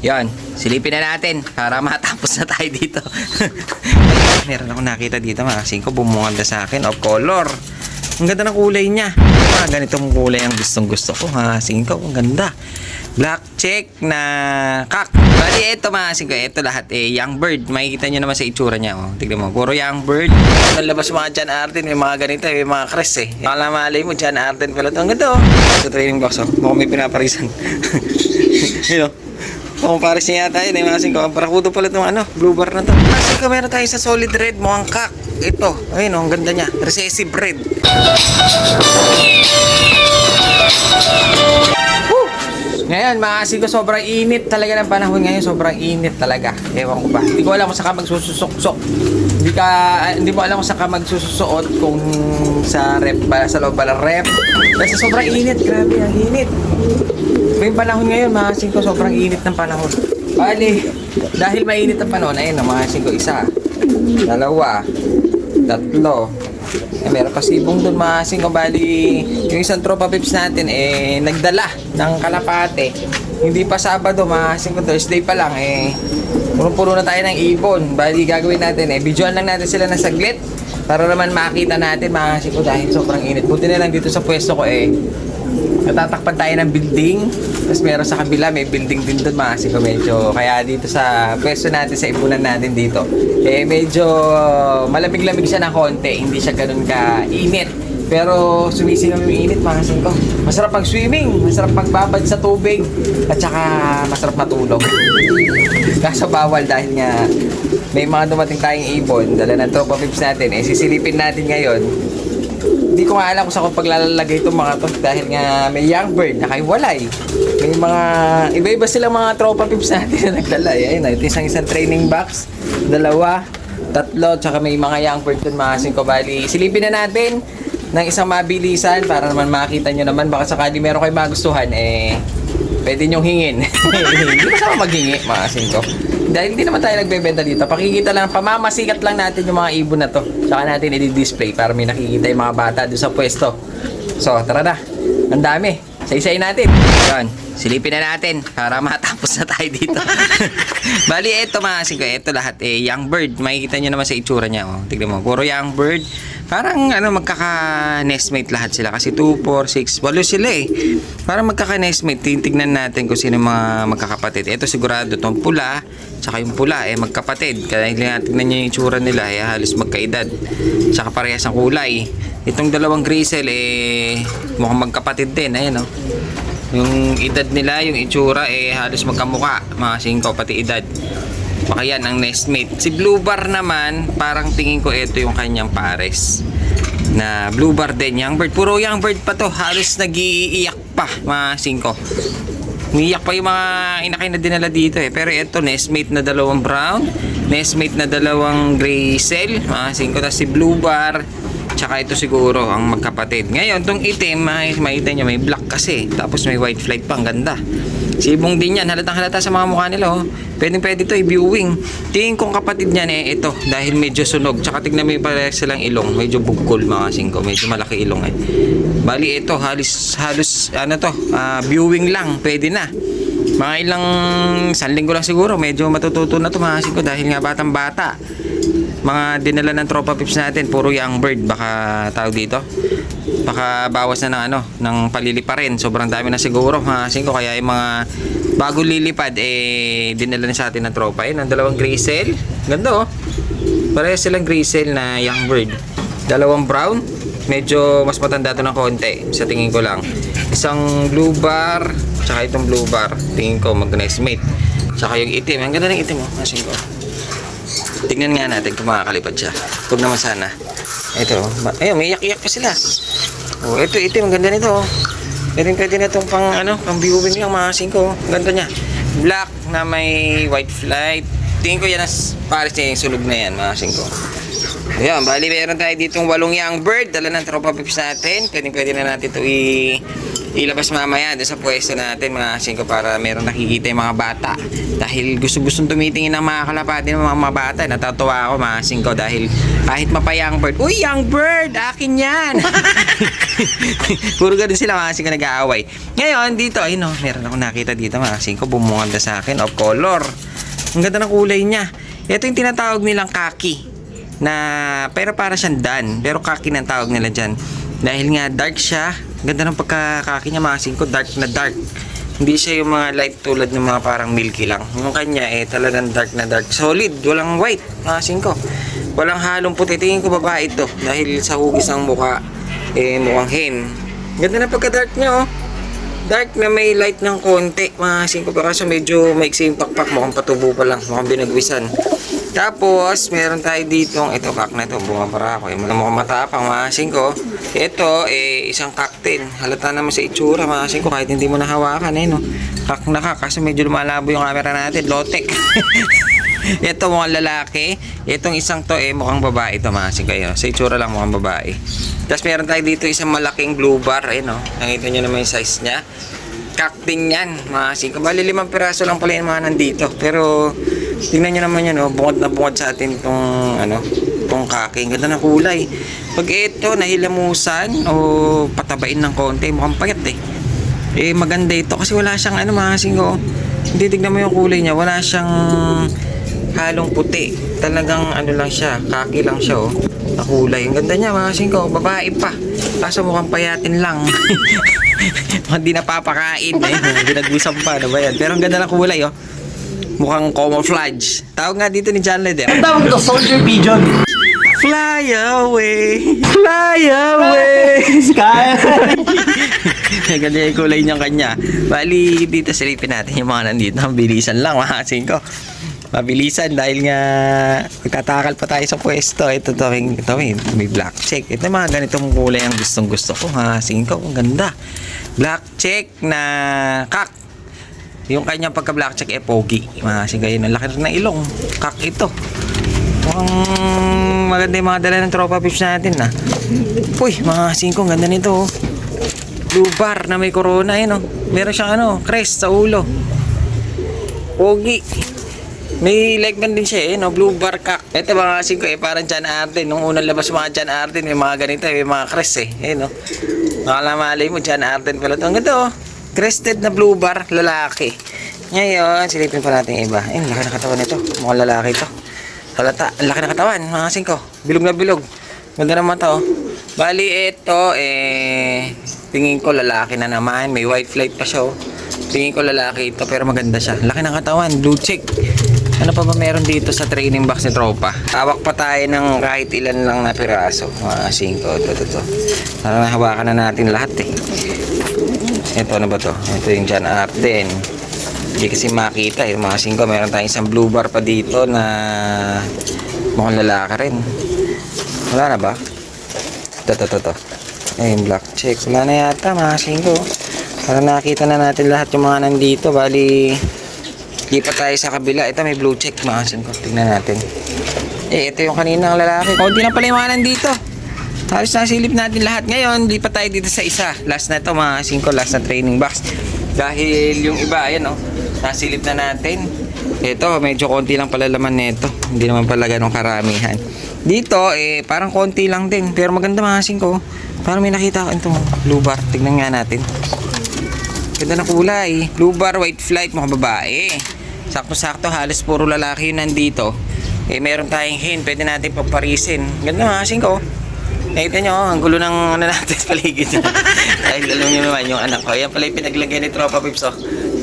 Yan, silipin na natin para matapos na tayo dito. Meron ako nakita dito mga ko bumunganda sa akin of color. Ang ganda ng kulay niya. Mga ganitong kulay ang gustong gusto ko ha. ko, ang ganda. Black check na kak. Bali, ito mga ko, ito lahat eh, young bird. Makikita nyo naman sa itsura niya. Oh. Tignan mo, puro young bird. Nalabas mga John Arden, may mga ganito, may mga crest eh. Akala malay mo, John Arden pala ito. Ang ganda oh. Sa training box oh. Mukhang may pinaparisan. Yun oh. Kung pares niya yata yun, eh, mga singko. Ang parakudo pala itong ano, blue bar na to. Masing ko, meron tayo sa solid red, mukhang kak. Ito, ayun oh, ang ganda niya. Recessive red. Ngayon, mga singko, sobrang init talaga ng panahon ngayon. Sobrang init talaga. Ewan ko ba. Hindi ko alam kung saan ka magsususok-sok. Hindi ka, ah, hindi mo alam kung saan ka magsususuot kung sa rep ba, sa loob ba ng rep. Kasi sobrang init, grabe, ang init. May panahon ngayon, mga singko, sobrang init ng panahon. Bali, dahil mainit ang panahon, ayun, mga singko, isa, dalawa, tatlo, eh, meron pa sibong doon, mga singko, bali, yung isang tropa pips natin, eh, nagdala ng kalapate. Hindi pa Sabado, mga singko, Thursday pa lang, eh, punong-puno na tayo ng ibon. Bali, gagawin natin, eh, videoan lang natin sila ng saglit, para naman makita natin, mga singko, dahil sobrang init. Buti na lang dito sa pwesto ko, eh, natatakpan tayo ng building. Tapos meron sa kabila, may building din doon mga ko medyo. Kaya dito sa pwesto natin, sa ipunan natin dito, eh medyo malamig-lamig siya ng konti. Hindi siya ganun ka-init. Pero sumisingaw yung init mga ko. Masarap pag swimming, masarap magbabad sa tubig, at saka masarap matulog. Kaso bawal dahil nga may mga dumating tayong ibon, dala ng tropa pips natin, eh sisilipin natin ngayon hindi ko nga alam kung saan ko paglalagay itong mga to dahil nga may young bird nakaiwalay. May mga iba-iba silang mga tropa pips natin na nagdala. Ayun, ito isang isang training box, dalawa, tatlo, tsaka may mga young bird dun mga singko bali. Silipin na natin ng isang mabilisan para naman makita nyo naman baka sakali meron kayo magustuhan eh pwede nyong hingin. Hindi masama maghingi mga singko. Dahil hindi naman tayo nagbebenta dito. Pakikita lang, pamamasikat lang natin yung mga ibon na to. Saka natin i-display para may nakikita yung mga bata doon sa pwesto. So, tara na. Ang dami. Sa-isay natin. Yan. Silipin na natin para matapos na tayo dito. Bali, eto mga singko. Eto lahat eh, young bird. Makikita nyo naman sa itsura niya. Oh. Tignan mo. Puro young bird. Parang ano, magkaka-nestmate lahat sila. Kasi 2, 4, 6, 8 sila eh. Parang magkaka-nestmate. Titignan natin kung sino mga magkakapatid. Ito sigurado itong pula, tsaka yung pula eh magkapatid. Kaya tingnan nyo yung itsura nila eh halos magkaedad. Tsaka parehas ang kulay. Itong dalawang grisel eh mukhang magkapatid din. Ayan oh. Yung edad nila, yung itsura eh halos magkamuka. Mga singko pati edad. Baka yan ang nestmate. Si Blue Bar naman, parang tingin ko ito yung kanyang pares. Na Blue Bar din, young bird. Puro young bird pa to. Halos nag-iiyak pa, mga singko. Umiiyak pa yung mga inakay na dinala dito eh. Pero ito, nestmate na dalawang brown. Nestmate na dalawang gray cell. Mga singko. Tapos si Blue Bar. Tsaka ito siguro ang magkapatid. Ngayon, tong itim, makikita nyo, may black kasi. Tapos may white flight pa, ang ganda. Sibong din yan, halatang halata sa mga mukha nila, oh. Pwedeng pwede to, i-viewing. Tingin kong kapatid niyan eh, ito, dahil medyo sunog. Tsaka tignan mo yung parehas silang ilong, medyo bugkol mga singko, medyo malaki ilong eh. Bali ito, halos, halos, ano to, ah, viewing lang, pwede na. Mga ilang, isang lang siguro, medyo matututo na to mga singko dahil nga batang bata mga dinala ng tropa pips natin puro young bird baka tawag dito. Baka bawas na ng ano ng palilipa rin. Sobrang dami na siguro mga singko kaya yung mga bago lilipad eh dinala na sa atin ng tropa. Yun ang dalawang grisel. Ganda oh. Parehas silang grisel na young bird. Dalawang brown. Medyo mas matanda to ng konti sa tingin ko lang. Isang blue bar tsaka itong blue bar. Tingin ko mag nice mate. Tsaka yung itim. Ang ganda ng itim oh mga singko Tingnan nga natin kung makakalipad siya. Huwag naman sana. Ito. Ayun, may iyak-iyak pa sila. Oh, ito, ito, ang ganda nito. oh. Pwede pwede na itong pang, ano, pang viewing lang, mga singko. Ang ganda niya. Black na may white flight. Tingin ko yan as pares niya yung sunog na yan, mga singko. Ayan, bali meron tayo ditong walong young bird. Dala ng tropa pips natin. Pwede pwede na natin ito i ilabas mamaya doon sa pwesto natin mga singko para meron nakikita yung mga bata. Dahil gusto-gustong tumitingin ng mga kalapati ng mga, mga bata. Natatawa ako mga singko dahil kahit mapa young bird, Uy, young bird! Akin yan! Puro ganun sila mga singko nag-aaway. Ngayon, dito, ayun oh, meron ako nakita dito mga singko, bumunganda sa akin of color. Ang ganda ng kulay niya. Ito yung tinatawag nilang kaki na pero para siyang dan pero kaki ng tawag nila dyan dahil nga dark siya ganda ng pagkakaki niya mga singko. Dark na dark. Hindi siya yung mga light tulad ng mga parang milky lang. Yung kanya eh talagang dark na dark. Solid. Walang white mga singko. Walang halong puti. Tingin ko babae ito dahil sa hugis ng mukha eh mukhang hen. Ganda na pagka dark niya oh. Dark na may light ng konti mga singko. Kaso medyo maiksi yung pakpak. Mukhang patubo pa lang. Mukhang binagwisan. Tapos meron tayo ditong ito kak na ito bumabara ako. Eh mukhang matapang mga singko. Ito eh isang kaktin halata naman sa itsura mga singko kahit hindi mo nahawakan eh no? Kak na kak kasi medyo lumalabo yung camera natin. Lotek. Ito mukhang lalaki. Itong isang to eh mukhang babae ito mga singko yun. sa itsura lang mukhang babae. Tapos meron tayo dito isang malaking blue bar eh no? Nakita nyo naman yung size niya. Kakting yan mga singko bali limang piraso lang pala yung mga nandito. Pero tingnan nyo naman yan oh. Bungod na bungod sa atin itong ano itong kaking ganda ng kulay pag ito nahilamusan o patabain ng konti mukhang payat eh eh maganda ito kasi wala siyang ano mga singko hindi tignan mo yung kulay niya wala siyang halong puti talagang ano lang siya kaki lang siya oh na kulay ang ganda niya mga singko babae pa kaso mukhang payatin lang Mukhang di napapakain eh. Ginagwisang pa. Ano ba yan? Pero ang ganda ng kulay oh. Mukhang camouflage. Tawag nga dito ni John Leder. Ang tawag ito, soldier pigeon. Fly away! Fly away! Sky. Ganda yung kulay niyang kanya. Bali, dito silipin natin yung mga nandito. Ang bilisan lang, mga ko. Mabilisan dahil nga magtatakal pa tayo sa pwesto. Ito to, may, ito, may, may black check. Ito yung mga ganitong kulay ang gustong gusto ko. Ha, ko, ang ganda. Black check na kak. Yung kanyang pagka black check eh pogi. Mga singko, yun ang laki ng ilong. Kak ito. Mukhang maganda yung mga dala ng tropa pips natin na. Uy, mga singko, ganda nito. oh. Blue bar na may corona yun oh. Meron siyang ano, crest sa ulo. Pogi. May leg band din siya eh, no? Blue bar cock. Ito mga kasing ko eh, parang John Arden. Nung unang labas mga John Arden, may mga ganito, may mga crest eh. Eh, no? Makalamalay mo, John Arden pala ito. Ang ganda oh. Crested na blue bar, lalaki. Ngayon, silipin pa natin iba. Eh, ang laki ng katawan nito. Mukhang lalaki ito. Halata, ang laki ng katawan, mga kasing ko. Bilog na bilog. Ganda naman to. oh. Bali, ito, eh, tingin ko lalaki na naman. May white flight pa siya, oh. Tingin ko lalaki ito, pero maganda siya. Laki ng katawan, blue chick. Ano pa ba meron dito sa training box ni Tropa? Hawak pa tayo ng kahit ilan lang na piraso. Mga 5. Ito, ito, ito. Parang nahawakan na natin lahat eh. Ito, ano ba to? Ito yung John Arden. Hindi kasi makita eh. Mga 5. Meron tayong isang blue bar pa dito na mukhang lalaki rin. Wala na ba? Ito, ito, ito. Ayun, black check. Wala na yata, mga 5. Para nakita na natin lahat yung mga nandito. Bali, Lipat tayo sa kabila. Ito may blue check mga singko. Tingnan natin. Eh, ito yung kaninang lalaki. Konti na pala yung mga nandito. Halos nasilip natin lahat. Ngayon, lipat tayo dito sa isa. Last na to mga singko. Last na training box. Dahil yung iba, ayan oh. Nasilip na natin. Ito, medyo konti lang pala laman nito. Hindi naman pala ganun karamihan. Dito, eh, parang konti lang din. Pero maganda mga singko. Parang may nakita ko itong blue bar. Tignan nga natin. Ganda ng kulay. Blue bar, white flight, mga babae. Sakto-sakto, halos puro lalaki yun nandito. Eh, meron tayong hen, pwede natin paparisin. Ganda mga ko. Nakita nyo, ang gulo ng ano natin sa paligid. Dahil alam nyo naman yung anak ko. Yan pala yung pinaglagay ni Tropa Pips. Oh.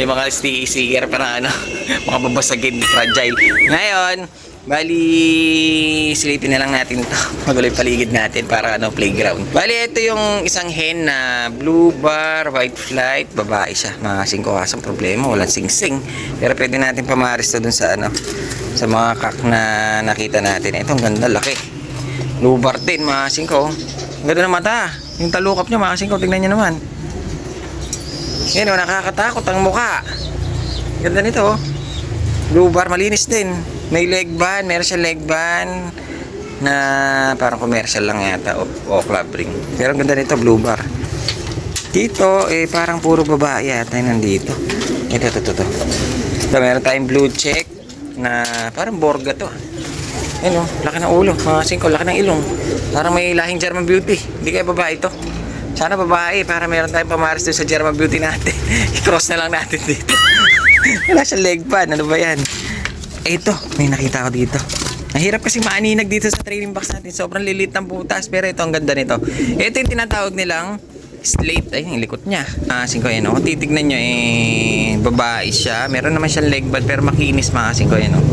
May mga sticker pa na ano, mga babasagin, fragile. Ngayon, bali, silipin na lang natin to. Magulo yung paligid natin para ano, playground. Bali, ito yung isang hen na blue bar, white flight, babae siya. Mga singko kasang problema, walang sing-sing. Pero pwede natin pamaris to dun sa ano, sa mga kak na nakita natin. Ito, ang ganda, laki. Blue bar din, mga singko. Ganda ng mata. Yung talukap niya, mga singko, tingnan niyo naman. Yan o, nakakatakot ang mukha. Ganda nito, oh. Blue bar, malinis din. May leg band, meron siya leg band na parang commercial lang yata o, o club ring. Pero ganda nito, blue bar. Dito, eh, parang puro babae yata yung nandito. Ito, ito, ito, ito. Ito, meron tayong blue check na parang borga to. Ayun oh, laki ng ulo. Mga singko, laki ng ilong. Parang may lahing German Beauty. Hindi kaya babae to. Sana babae para meron tayong pamaris doon sa German Beauty natin. I-cross na lang natin dito. Wala siyang leg pad. Ano ba yan? Ito, may nakita ko dito. Nahirap kasi maaninag dito sa training box natin. Sobrang lilit ng butas. Pero ito, ang ganda nito. Ito yung tinatawag nilang slate. Ay, yung likot niya. Ah, singko yan. oh. Kung titignan nyo, eh, babae siya. Meron naman siyang leg pad, pero makinis mga singko yan. Oh.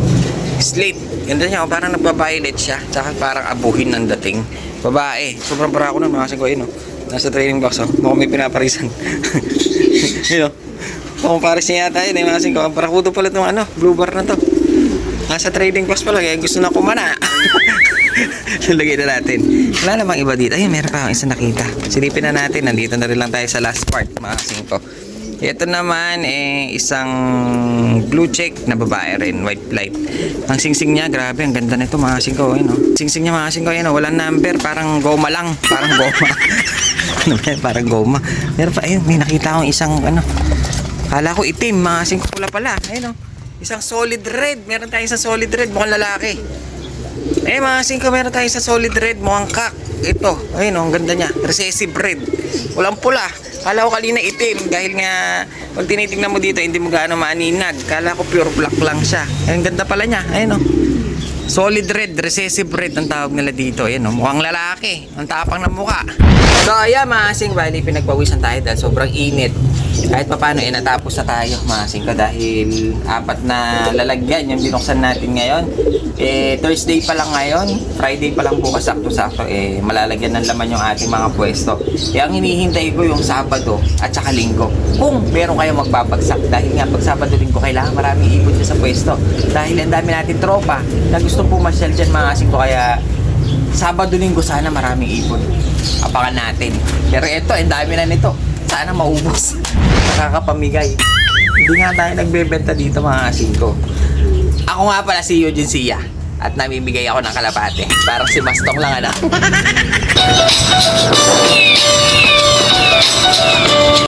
Slate. Ganda niya. Oh, parang nagbabaylet siya. Tsaka parang abuhin ng dating. Babae. Sobrang para ko na mga singko yan. Oh. Nasa training box. Oh. Mukhang may pinaparisan. yun oh. Mukhang paris niya yata yun. Eh, mga singko. Ang parakudo pala itong ano, blue bar na to. Nasa trading post pala, kaya gusto na kumana. Lagay na natin. Wala namang iba dito. Ayun, meron pa akong isa nakita. Silipin na natin. Nandito na rin lang tayo sa last part, mga singko. Ito naman, eh, isang blue check na babae rin, white light. Ang singsing niya, grabe, ang ganda nito, mga singko. Ayun, oh. Singsing niya, mga singko, ayun, oh. walang number, parang goma lang. Parang goma. ano ba yan? Parang goma. Meron pa, ayun, may nakita akong isang, ano, Kala ko itim, mga singko pula pala. Ayun, oh. Isang solid red. Meron tayong isang solid red, mukhang lalaki. Eh mga singko, meron tayong isang solid red, mukhang kak. Ito, ayun oh, ang ganda niya. Recessive red. Walang pula. Kala ko kanina itim dahil nga pag tinitingnan mo dito hindi mo gaano maaninag. Kala ko pure black lang siya. Ang ganda pala niya. Ayun oh. Solid red, recessive red ang tawag nila dito. Ayun oh, mukhang lalaki. Ang tapang ng mukha. So ayan mga sing, bali pinagpawisan tayo dahil sobrang init. Kahit papano eh natapos na tayo mga singko dahil apat na lalagyan yung binuksan natin ngayon. Eh Thursday pa lang ngayon, Friday pa lang bukas sakto-sakto eh malalagyan ng laman yung ating mga pwesto. Kaya ang hinihintay ko yung Sabado at saka Linggo. Kung meron kayong magbabagsak dahil nga pag Sabado Linggo kailangan maraming dyan sa pwesto. Dahil ang dami natin tropa na gusto gustong pumasyal dyan mga asing ko kaya Sabado linggo sana maraming ipon. Apakan natin. Pero ito, ang dami na nito. Sana maubos. Nakakapamigay. Hindi nga tayo nagbebenta dito mga asing ko. Ako nga pala si Eugene Sia. At namimigay ako ng kalapate. Parang si Bastong lang anak.